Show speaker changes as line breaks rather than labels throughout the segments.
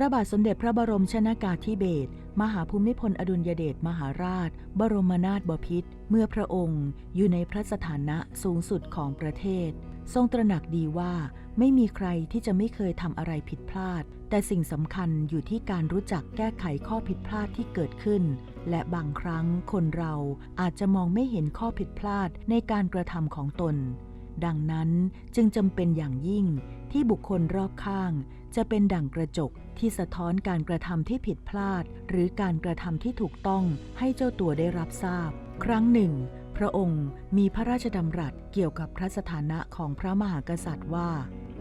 ระบาทสมเด็จพระบรมชนากาธิเบศรมหาภูมิพลอดุลยเดชมหาราช บรมนาถบพิตรเมื่อพระองค์อยู่ในพระสถานะสูงสุดของประเทศ ทรงตระหนักดีว่าไม่มีใครที่จะไม่เคยทำอะไรผิดพลาด แต่สิ่งสำคัญอยู่ที่การรู้จักแก้ไขข้อผิดพลาดที่เกิดขึ้น และบางครั้งคนเราอาจจะมองไม่เห็นข้อผิดพลาดในการกระทำของตน ดังนั้นจึงจำเป็นอย่างยิ่งที่บุคคลรอบข้าง จะเป็นดั่งกระจกที่สะท้อนการกระทำที่ผิดพลาด หรือการกระทำที่ถูกต้องให้เจ้าตัวได้รับทราบ ครั้งหนึ่ง พระองค์มีพระราชดำรัสเกี่ยวกับพระสถานะของพระมหากษัตริย์ว่า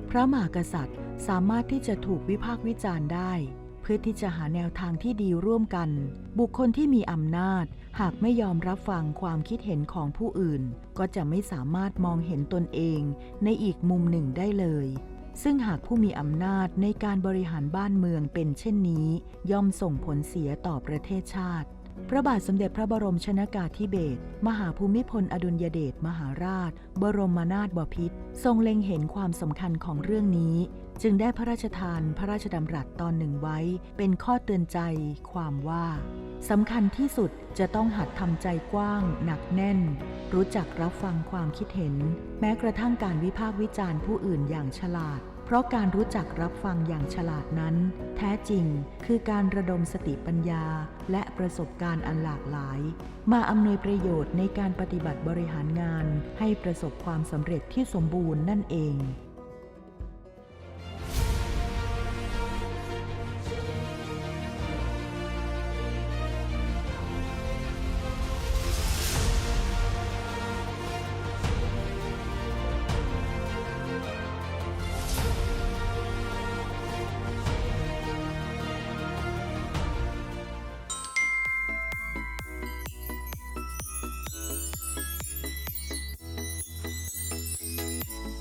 พระมหากษัตริย์สามารถที่จะถูกวิพากษ์วิจารณ์ได้ พื่อที่จะหาแนวทางที่ดีร่วมกัน บุคคลที่มีอำนาจ หากไม่ยอมรับฟังความคิดเห็นของผู้อื่น ก็จะไม่สามารถมองเห็นตนเองในอีกมุมหนึ่งได้เลย ซึ่งหากผู้มีอำนาจในการบริหารบ้านเมืองเป็นเช่นนี้ ย่อมส่งผลเสียต่อประเทศชาติ พระบาทสมเด็จพระบรมชนากาธิเบศรมหาภูมิพลอดุลยเดชมหาราช บรมนาถบพิตรทรงเล็งเห็นความสำคัญของเรื่องนี้ จึงได้พระราชทานพระราชดำรัสตอนหนึ่งไว้ เป็นข้อเตือนใจ ความว่าสำคัญที่สุดจะต้องหัดทำใจกว้าง หนักแน่น รู้จักรับฟังความคิดเห็น แม้กระทั่งการวิพากษ์วิจารณ์ผู้อื่นอย่างฉลาด เพราะการรู้จักรับฟังอย่างฉลาดนั้น แท้จริงคือการระดมสติปัญญาและประสบการณ์อันหลากหลาย มาอำนวยประโยชน์ในการปฏิบัติบริหารงาน ให้ประสบความสำเร็จที่สมบูรณ์นั่นเอง